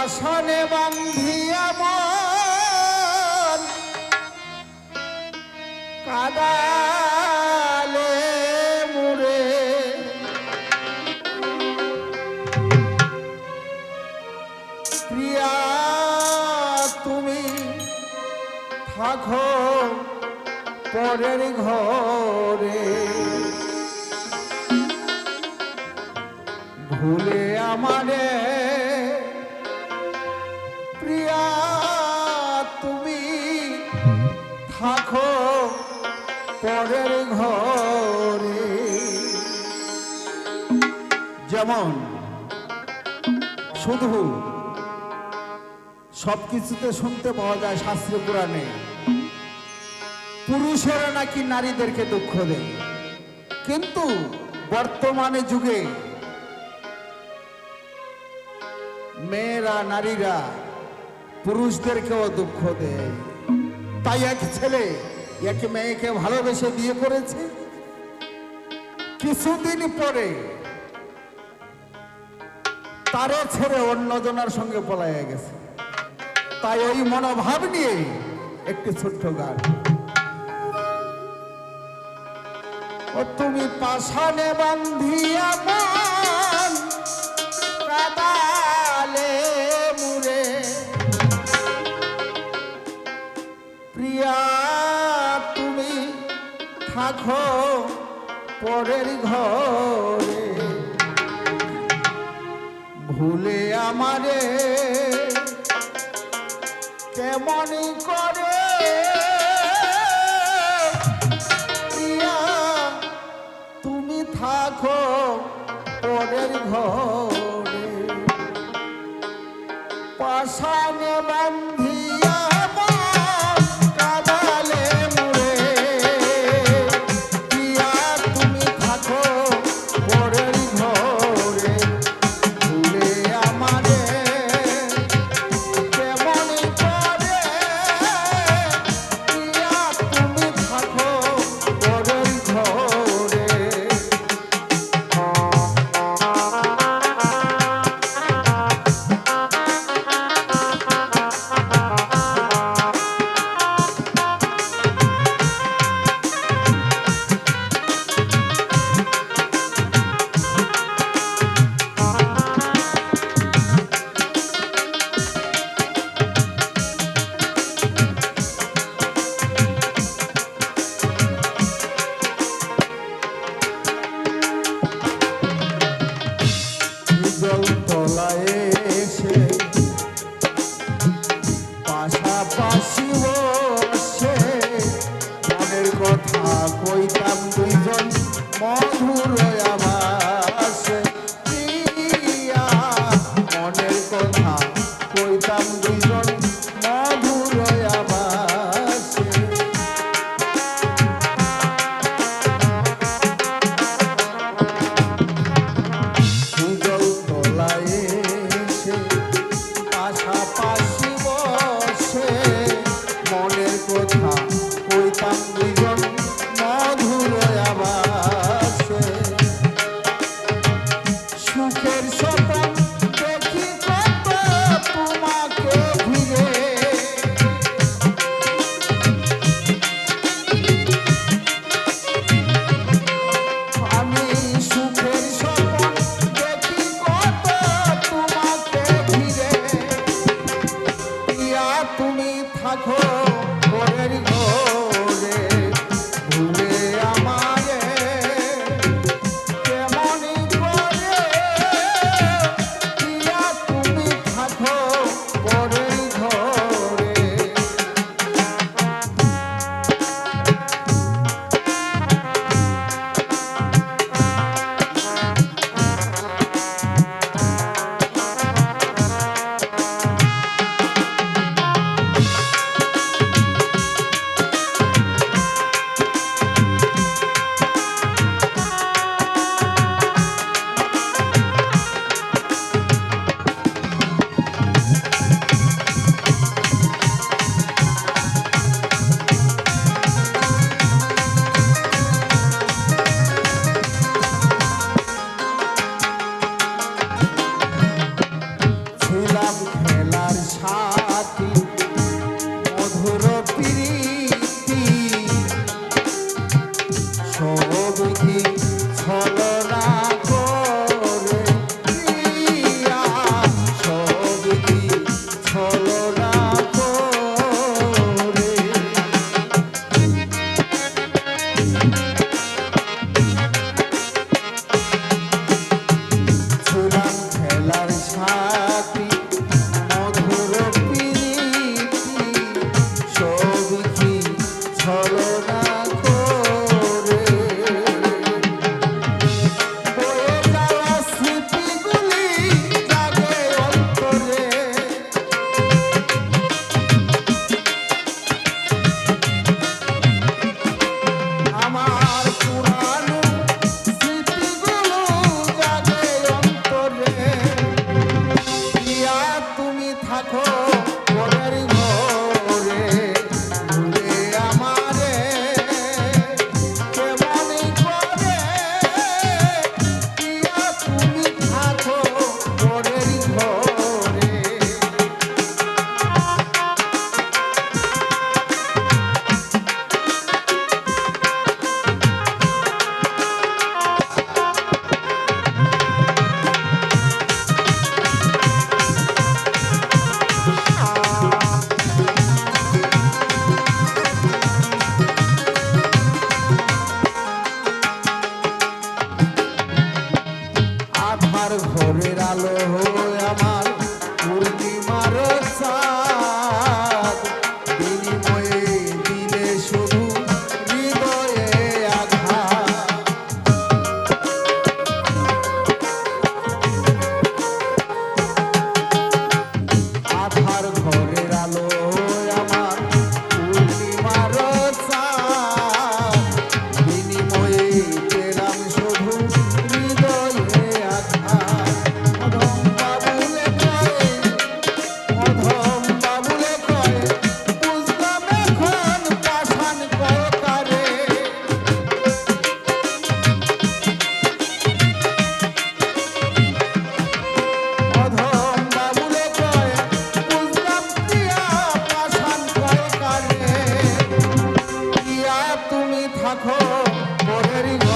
পাশানে বান্ধিয়া মন কাদালে মুরে প্রিয়া তুমি থাকো পরের ঘরে। ভুলে আমারে প্রিয়া তুমি থাকো পরের ঘরে। যেমন শুধু সবকিছুতে শুনতে পাওয়া যায় শাস্ত্র পুরাণে, পুরুষেরা নাকি নারীদেরকে দুঃখ দেয়। কিন্তু বর্তমানে যুগে মেয়েরা, নারীরা পুরুষদেরকেও দুঃখ দেয়। তাই এক ছেলে, এক মেয়েকে ভালোবেসে বিয়ে করেছে। কিছুদিন পরে তারে ছেড়ে অন্যজনের সঙ্গে পলাইয়া গেছে। তাই ওই মনোভাব নিয়ে একটি ছোট্ট গান। ও তুমি পাশানে বান্ধিয়া মন পরের ঘরে। ভুলে আমারে কেমন করে। তুমি থাকো পরের ঘরে। my core. take it. কয়কারে Priya